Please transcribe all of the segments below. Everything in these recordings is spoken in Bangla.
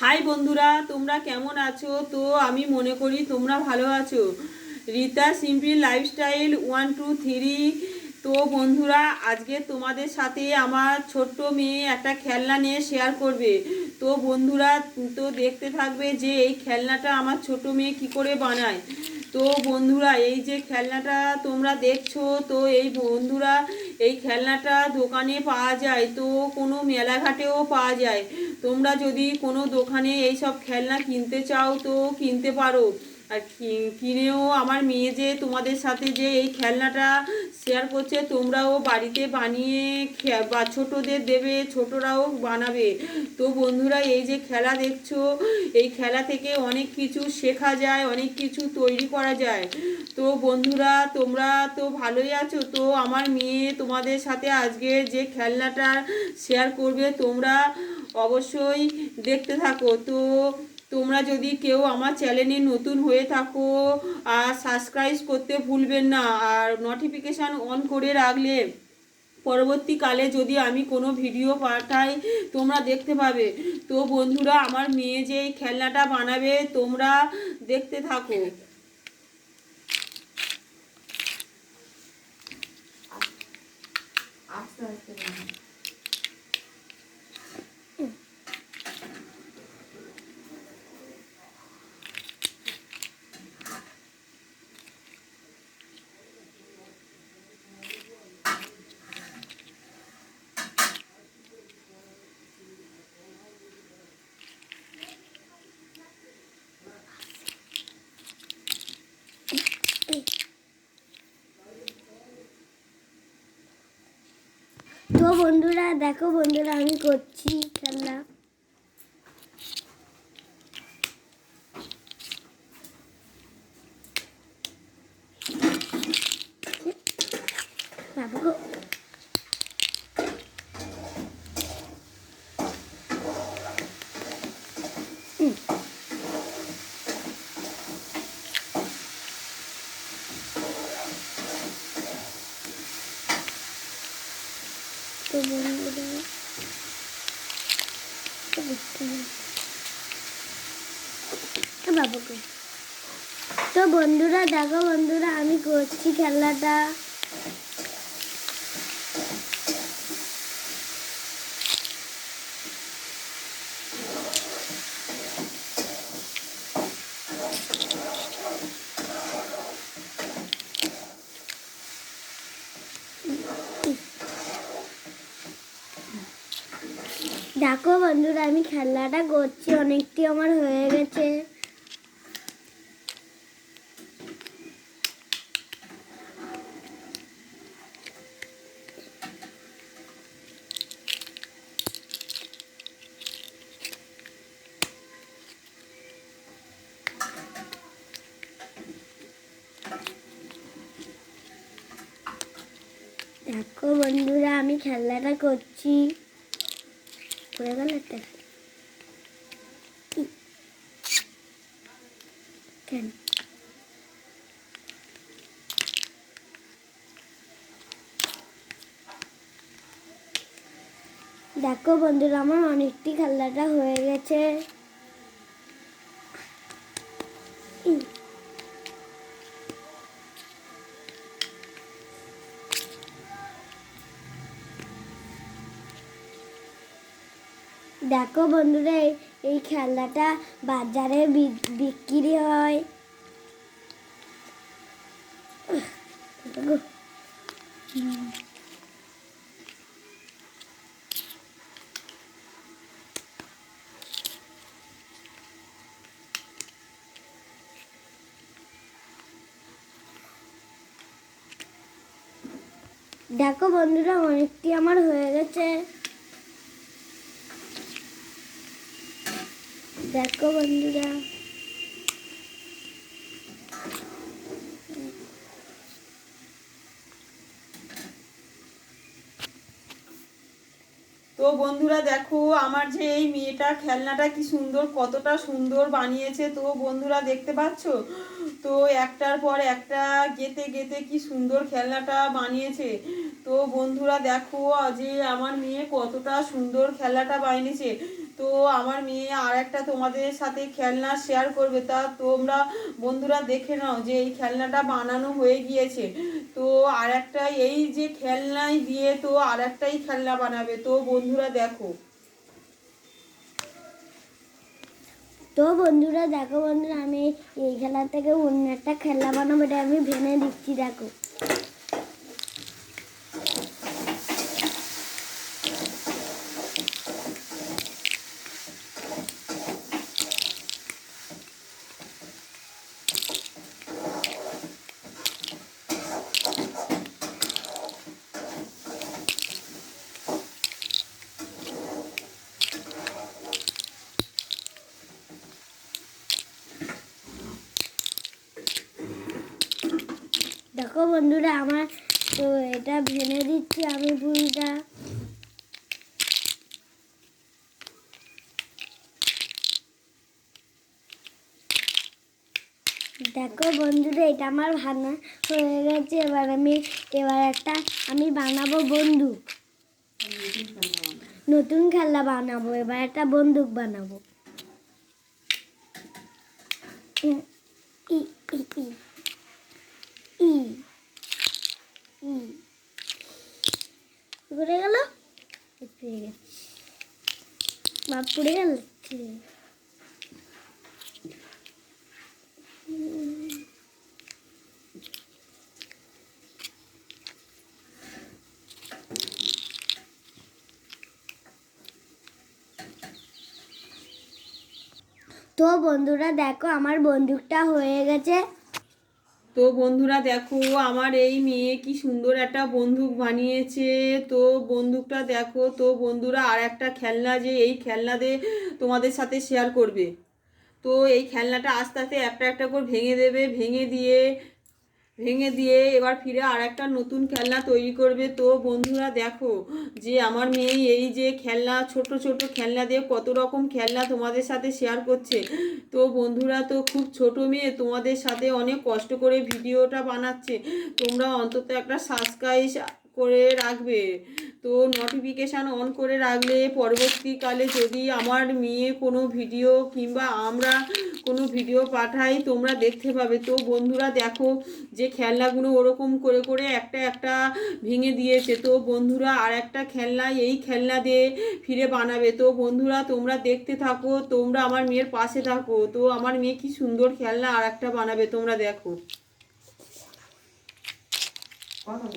হাই বন্ধুরা, তোমরা কেমন আছো? তো আমি মনে করি তোমরা ভালো আছো। Rita simple lifestyle one two three তো বন্ধুরা, আজকে তোমাদের সাথে আমার ছোট্ট মেয়ে একটা খেলনা নিয়ে শেয়ার করবে। তো বন্ধুরা, তো দেখতে থাকবে যে এই খেলনাটা আমার ছোট মেয়ে কি করে বানায়। তো বন্ধুরা, এই যে খেলনাটা তোমরা দেখছ, তো এই বন্ধুরা, এই খেলনাটা দোকানে পাওয়া যায়, তো কোনো মেলাঘাটেও পাওয়া যায়। তোমরা যদি কোনো দোকানে এই সব খেলনা কিনতে চাও, তো কিনতে পারো। আর কিনেও আমার মেয়ে যে তোমাদের সাথে যে এই খেলনাটা শেয়ার করছে, তোমরাও বাড়িতে বানিয়ে বা ছোটদের দেবে, ছোটরাও বানাবে। তো বন্ধুরা, এই যে খেলা দেখছ, এই খেলা থেকে অনেক কিছু শেখা যায়, অনেক কিছু তৈরি করা যায়। তো বন্ধুরা, তোমরা তো ভালোই আছো। তো আমার মেয়ে তোমাদের সাথে আজকে যে খেলনাটা শেয়ার করবে, তোমরা অবশ্যই দেখতে থাকো। তো তোমরা যদি কেউ আমার চ্যানেলে নতুন হয়ে থাকো, আর সাবস্ক্রাইব করতে ভুলবেন না, আর নোটিফিকেশান অন করে রাখলে পরবর্তীকালে যদি আমি কোনো ভিডিও পাঠাই, তোমরা দেখতে পাবে। তো বন্ধুরা, আমার মেয়ে যে এই খেলনাটা বানাবে, তোমরা দেখতে থাকো। আস্তে আস্তে বন্ধুরা দেখো বন্ধুরা আমি করছি খেলনা। বাবু গো। হুম। তো বন্ধুরা তো বুঝতে হবে। এ বাবু গো। তো বন্ধুরা, দেখো বন্ধুরা, আমি করছি খেলাটা দেখো বন্ধুরা, আমি খেলাটা করছি, অনেকটি আমার হয়ে গেছে দেখো বন্ধুরা, আমি খেলাটা করছি। পড়ে গেল কেন? দেখো বন্ধুরা, আমার অনেকটি খেলাটা হয়ে গেছে। দেখো বন্ধুরা এই- খেলনাটা বাজারে বিক্রি হয়। দেখো বন্ধুরা অনেকটি আমার হয়ে গেছে। দেখো বন্ধুরা। তো বন্ধুরা দেখো, আমার যে এই মেয়েটা খেলনাটা কি সুন্দর, কতটা সুন্দর বানিয়েছে। তো বন্ধুরা দেখতে পাচ্ছ? তো একটার পর একটা গেতে গেতে কি সুন্দর খেলনাটা বানিয়েছে। তো বন্ধুরা দেখো যে আমার মেয়ে কতটা সুন্দর খেলনাটা বানিয়েছে। তো আমার মেয়ে আর একটা তোমাদের সাথে খেলনা শেয়ার করবে। তা তোমরা বন্ধুরা দেখে নাও যে এই খেলনাটা বানানো হয়ে গিয়েছে। তো আর একটা এই যে খেলনাই দিয়ে তো আর একটাই খেলনা বানাবে। তো বন্ধুরা দেখো। তো বন্ধুরা দেখো বন্ধুরা, আমি এই খেলা থেকে অন্য একটা খেলা বানাবো, এটা আমি ভেঙে দিচ্ছি, দেখো দেখো বন্ধুরা, আমার তো এটা ভেঙে দিচ্ছি আমি পুরিটা দেখো বন্ধুরা, এটা আমার ভাঙা হয়ে গেছে। এবার আমি, এবার একটা আমি বানাবো বন্দুক। নতুন খেলা বানাবো, এবার একটা বন্দুক বানাবো। ই ই ই ই। পড়ে গেল? বাপ পড়ে গেল? তো বন্ধুরা দেখো আমার বন্দুকটা হয়ে গেছে। তো বন্ধুরা দেখো, আমার এই মেয়ে কি সুন্দর একটা বন্দুক বানিয়েছে। তো বন্দুকটা দেখো, তো বন্ধুরা আর একটা খেলনা যে এই খেলনা দিয়ে তোমাদের সাথে শেয়ার করবে। তো এই খেলনাটা আস্তে আস্তে একটা একটা করে ভেঙে দেবে, ভেঙে দিয়ে ভেঙে দিয়ে এবার ফিরে আর একটা নতুন খেলনা তৈরি করবে। তো বন্ধুরা দেখো যে আমার মেয়ে এই যে খেলনা, ছোট ছোট খেলনা দিয়ে কত রকম খেলনা তোমাদের সাথে শেয়ার করছে। তো বন্ধুরা তো খুব ছোট মেয়ে, তোমাদের সাথে অনেক কষ্ট করে ভিডিওটা বানাচ্ছে। তোমরা অন্তত একটা সাবস্ক্রাইব করে রাখবে। তো নোটিফিকেশান অন করে রাখলে পরবর্তীকালে যদি আমার মেয়ে কোনো ভিডিও কিংবা আমরা কোনো ভিডিও পাঠাই, তোমরা দেখতে পাবে। তো বন্ধুরা দেখো যে খেলনাগুলো ওরকম করে করে একটা একটা ভেঙে দিয়েছে। তো বন্ধুরা আর একটা খেলনা, এই খেলনা দিয়ে ফিরে বানাবে। তো বন্ধুরা তোমরা দেখতে থাকো, তোমরা আমার মেয়ের পাশে থাকো। তো আমার মেয়ে কি সুন্দর খেলনা আর একটা বানাবে, তোমরা দেখো। কথা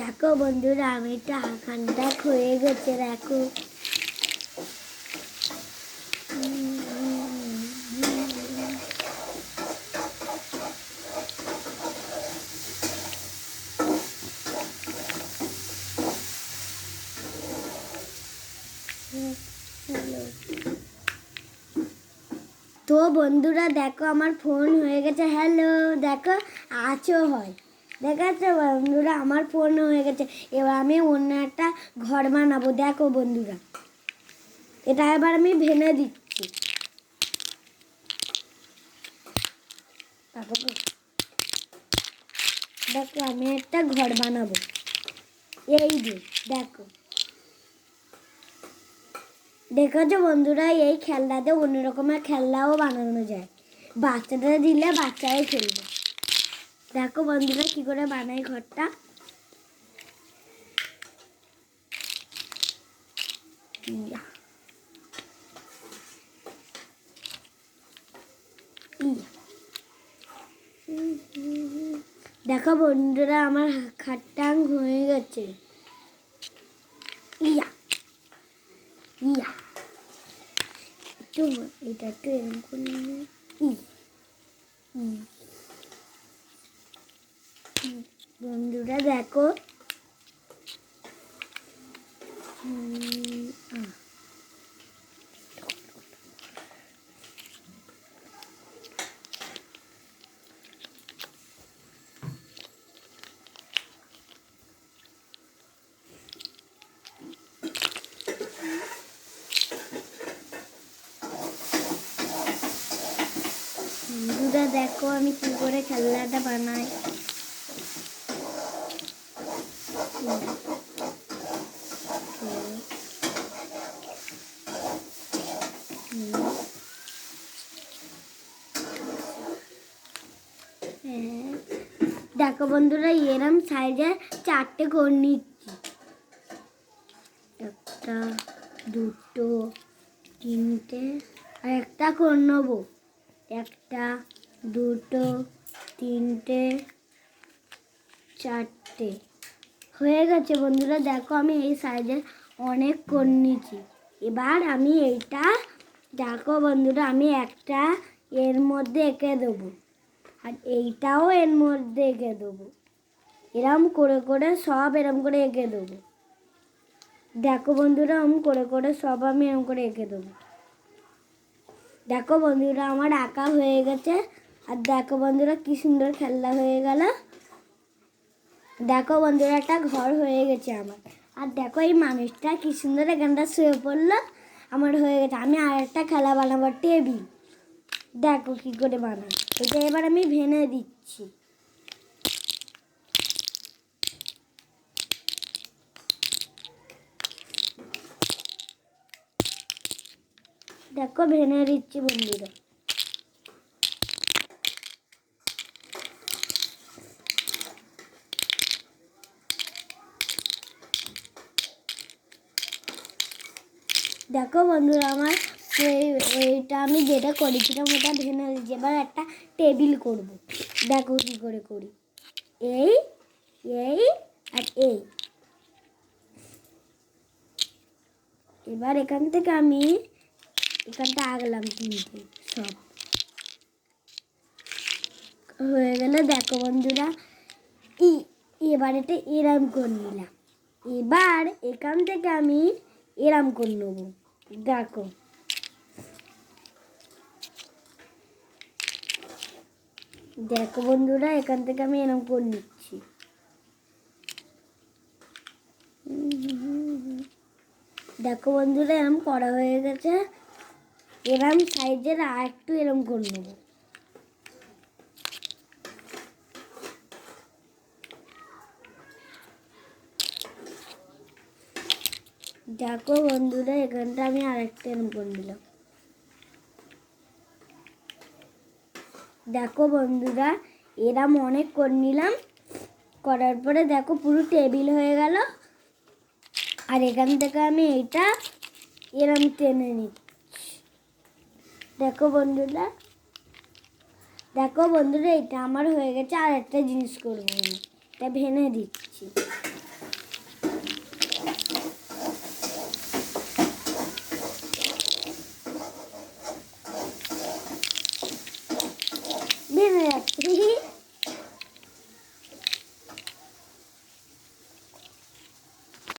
দেখো বন্ধুরা আমি তো আখানটা হয়ে গেছে, দেখো। তো বন্ধুরা, দেখো আমার ফোন হয়ে গেছে। হ্যালো, দেখো, আছো হয়। দেখাচ্ছে বন্ধুরা, আমার পূর্ণ হয়ে গেছে। এবার আমি অন্য একটা ঘর বানাবো। দেখো বন্ধুরা, এটা এবার আমি ভেঙে দিচ্ছি। দেখো, আমি একটা ঘর বানাবো। এই যে, দেখো। দেখেছ বন্ধুরা, এই খেলনাতে অন্য রকমের খেলনাও বানানো যায়। বাচ্চাদের দিলে বাচ্চাও খেলবে। দেখো বন্ধুরা কি করে বানাই ঘরটা। দেখো বন্ধুরা আমার খাট্টাং হয়ে গেছে। ইয়া। ইয়া। একটু এটা একটু এরকম করে থাকো দেখো আমি কি করে খেলনাটা বানাই। দেখো বন্ধুরা, এরম সাইজে চারটে করে নিচ্ছি। একটা, দুটো, তিনটে, আর একটা করে নেব। একটা, দুটো, তিনটে, চারটে। হয়ে গেছে, বন্ধুরা। দেখো, আমি এই সাইজের অনেক করে নিয়েছি। এবার আমি এইটা, দেখো বন্ধুরা, আমি একটা এর মধ্যে এঁকে দেবো। আর এইটাও এর মধ্যে এঁকে দেবো। এরম করে করে সব এরম করে এঁকে দেবো। দেখো বন্ধুরা আমি করে করে সব আমি এরম করে এঁকে দেবো। দেখো বন্ধুরা, আমার আঁকা হয়ে গেছে। আর দেখো বন্ধুরা, কী সুন্দর খেলনা হয়ে গেল। দেখো বন্ধুরা, একটা ঘর হয়ে গেছে আমার। আর দেখো এই মানুষটা কি সুন্দর এখানটা শুয়ে পড়ল, আমার হয়ে গেছে। আমি আর একটা খেলা বানাবো, টেবিল। দেখো কি করে বানাই এটা এবার আমি ভেঙে দিচ্ছি। দেখো ভেঙে দিচ্ছি বন্ধুরা। দেখো বন্ধুরা আমার এই- এইটা আমি যেটা করেছিলাম ওটা ভেঙে দিচ্ছি এবার একটা টেবিল করব। দেখো কী করে করি। এই এই আর এই। এবার এখান থেকে আমি এখানটা আগলাম তিনটে সব। হয়ে গেল দেখো বন্ধুরা, ই, এবার এটা এরাম করে নিলাম। এবার এখান থেকে আমি এরাম করে নেব। দেখো দেখো বন্ধুরা, এখান থেকে আমি এরম করে নিচ্ছি। দেখো বন্ধুরা এরম করা হয়ে গেছে। এরম সাইজের আর একটু এরম করে নেব। দেখো বন্ধুরা, এখানটা আমি আরেকটা এরম করে নিলাম দেখো বন্ধুরা, এরম অনেক করে নিলাম। করার পরে দেখো পুরো টেবিল হয়ে গেল। আর এখান থেকে আমি এইটা এরম টেনে নিচ্ছি। দেখো বন্ধুরা দেখো বন্ধুরা এটা আমার হয়ে গেছে। আর একটা জিনিস করব আমি, এটা ভেঙে দিচ্ছি।